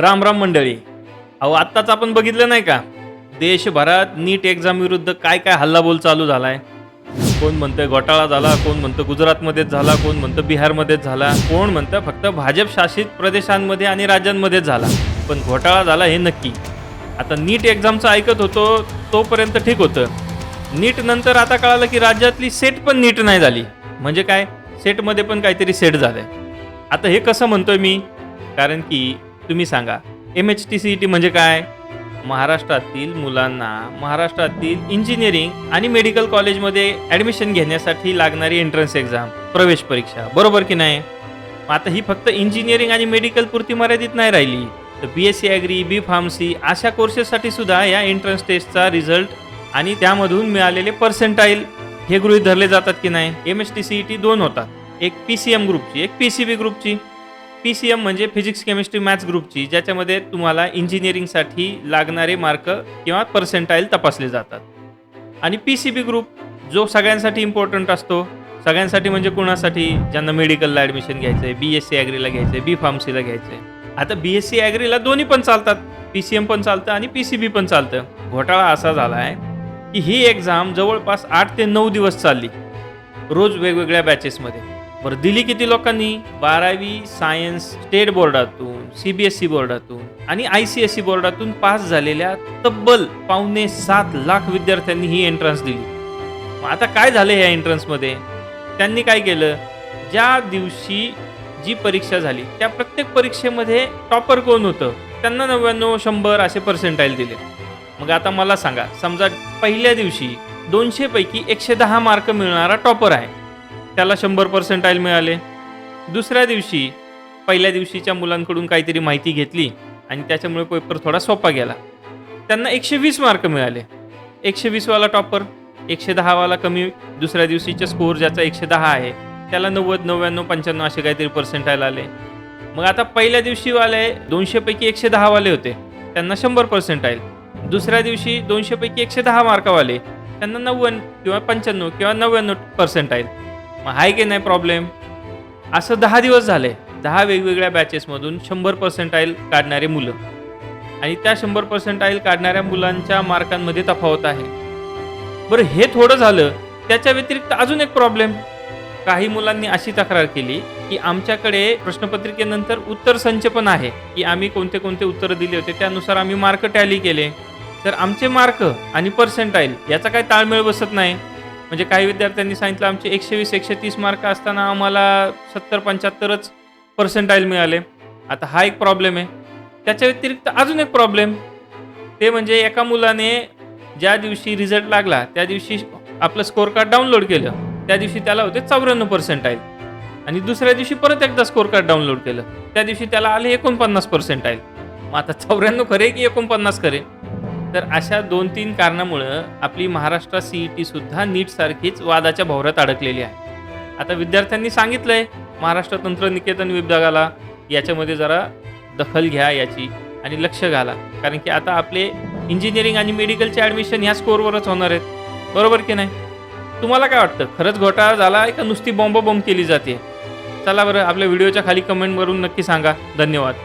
राम राम मंडळी. अहो आत्ताच आपण बघितलं नाही का? देशभरात नीट एक्झाम विरुद्ध काय काय हल्लाबोल चालू झालाय? कोण म्हणतं घोटाळा झाला कोण म्हणतं गुजरातमध्येच झाला कोण म्हणतं बिहारमध्येच झाला कोण म्हणतं फक्त भाजप शासित प्रदेशांमध्ये आणि राज्यांमध्येच झाला. पण घोटाळा झाला हे नक्की. आता नीट एक्झामचं ऐकत होतो तोपर्यंत ठीक होतं. नीट नंतर आता कळालं की राज्यातली सेट पण नीट नाही झाली. म्हणजे काय? सेटमध्ये पण काहीतरी सेट झालंय. आता हे कसं म्हणतोय मी? कारण की तुम्ही सांगा. M H T C E T म्हणजे काय? महाराष्ट्रातील मुलांना महाराष्ट्रातील इंजिनिअरिंग आणि मेडिकल कॉलेजमध्ये ॲडमिशन घेण्यासाठी लागणारी एंट्रन्स एक्झाम प्रवेश परीक्षा. बरोबर की नाही? आता ही फक्त इंजिनिअरिंग आणि मेडिकल पुरती मर्यादित नाही राहिली. तर B S C agri B pharmacy अशा कोर्सेससाठी सुद्धा या एंट्रन्स टेस्टचा रिझल्ट आणि त्यामधून मिळालेले पर्सेंटाईल हे गृहीत धरले जातात की नाही? M S T C E T दोन होतात. एक पी सी एम ग्रुपची एक पी सी बी ग्रुपची पी सी एम म्हणजे फिजिक्स केमिस्ट्री मॅथ्स ग्रुपची ज्याच्यामध्ये तुम्हाला इंजिनिअरिंगसाठी लागणारे मार्क किंवा पर्सेंटाईल तपासले जातात. आणि पी सी बी ग्रुप जो सगळ्यांसाठी इम्पॉर्टंट असतो सगळ्यांसाठी म्हणजे कोणासाठी? ज्यांना मेडिकलला ॲडमिशन घ्यायचं आहे बी एस सी ॲग्रीला घ्यायचं आहे बी फार्मसीला घ्यायचं आहे आता बी एस सी ॲग्रीला दोन्ही पण चालतात पी सी एम पण चालतं आणि पी सी बी पण चालतं. घोटाळा असा झाला आहे की ही एक्झाम जवळपास आठ ते नऊ दिवस चालली रोज वेगवेगळ्या बॅचेसमध्ये बरं दिली किती लोकांनी? बारावी सायन्स स्टेट बोर्डातून सी बी एस बोर्डातून आणि आय सी एस सी बोर्डातून पास झालेल्या तब्बल पावणे सात लाख विद्यार्थ्यांनी ही एंट्रन्स दिली. मग आता काय झालं या एंट्रन्समध्ये त्यांनी काय केलं? ज्या दिवशी जी परीक्षा झाली त्या प्रत्येक परीक्षेमध्ये टॉपर कोण होतं? त्यांना नव्याण्णव शंभर असे पर्सेंटाईल दिले. मग आता मला सांगा समजा पहिल्या दिवशी दोनशेपैकी एकशे दहा मार्क मिळणारा टॉपर आहे. त्याला शंभर पर्सेंटाईल मिळाले. दुसऱ्या दिवशी पहिल्या दिवशीच्या मुलांकडून काहीतरी माहिती घेतली आणि त्याच्यामुळे पेपर थोडा सोपा गेला. त्यांना एकशे वीस मार्क मिळाले. एकशे वीसवाला टॉपर एकशे दहावाला कमी दुसऱ्या दिवशीचा स्कोअर ज्याचा एकशे दहा आहे त्याला नव्वद नव्याण्णव पंच्याण्णव असे काहीतरी पर्सेंटाईल आले. मग आता पहिल्या दिवशीवाले दोनशेपैकी एकशे दहावाले होते. त्यांना शंभर पर्सेंटाईल दुसऱ्या दिवशी दोनशेपैकी एकशे दहा मार्कावाले त्यांना नव्वद किंवा पंच्याण्णव किंवा नव्याण्णव पर्सेंटाईल मग आहे की नाही प्रॉब्लेम असं दहा दिवस झाले दहा वेगवेगळ्या बॅचेसमधून शंभर पर्सेंटाईल काढणारे मुलं. आणि त्या शंभर पर्सेंटाईल काढणाऱ्या मुलांच्या मार्कांमध्ये तफावत आहे. बरं हे थोडं झालं त्याच्या व्यतिरिक्त अजून एक प्रॉब्लेम काही मुलांनी अशी तक्रार केली की आमच्याकडे प्रश्नपत्रिकेनंतर उत्तर संच पण आहे की आम्ही कोणते कोणते उत्तरं दिले होते त्यानुसार आम्ही मार्क टॅली केले. तर आमचे मार्क आणि पर्सेंटाईल याचा काही ताळमेळ बसत नाही. म्हणजे काही विद्यार्थ्यांनी सांगितलं आमचे एकशे वीस एकशे तीस मार्क असताना आम्हाला सत्तर पंच्याहत्तरच पर्सेंटाईल मिळाले. आता हा एक प्रॉब्लेम आहे. त्याच्या व्यतिरिक्त अजून एक प्रॉब्लेम ते म्हणजे एका मुलाने ज्या दिवशी रिझल्ट लागला त्या दिवशी आपलं स्कोअर कार्ड डाउनलोड केलं. त्या दिवशी त्याला होते चौऱ्याण्णव पर्सेंटाईल आणि दुसऱ्या दिवशी परत एकदा स्कोअर कार्ड डाउनलोड केलं. त्या दिवशी त्याला आले एकोणपन्नास पर्सेंटाईल मग आता चौऱ्याण्णव खरे की एकोणपन्नास खरे? तर अशा दोन तीन कारणामुळं आपली महाराष्ट्र सी ई टी सुद्धा नीट सारखीच वादाच्या भोवऱ्यात अडकलेली आहे. आता विद्यार्थ्यांनी सांगितलंय महाराष्ट्र तंत्रनिकेतन विभागाला याच्यामध्ये जरा दखल घ्या याची आणि लक्ष घाला. कारण की आता आपले इंजिनिअरिंग आणि मेडिकलचे ॲडमिशन ह्या स्कोअरवरच होणार आहेत. बरोबर की नाही? तुम्हाला काय वाटतं? खरंच घोटाळा झाला आहे का? नुसती बॉम्ब बॉम्ब केली जाते. चला बरं आपल्या व्हिडिओच्या खाली कमेंटवरून नक्की सांगा. धन्यवाद.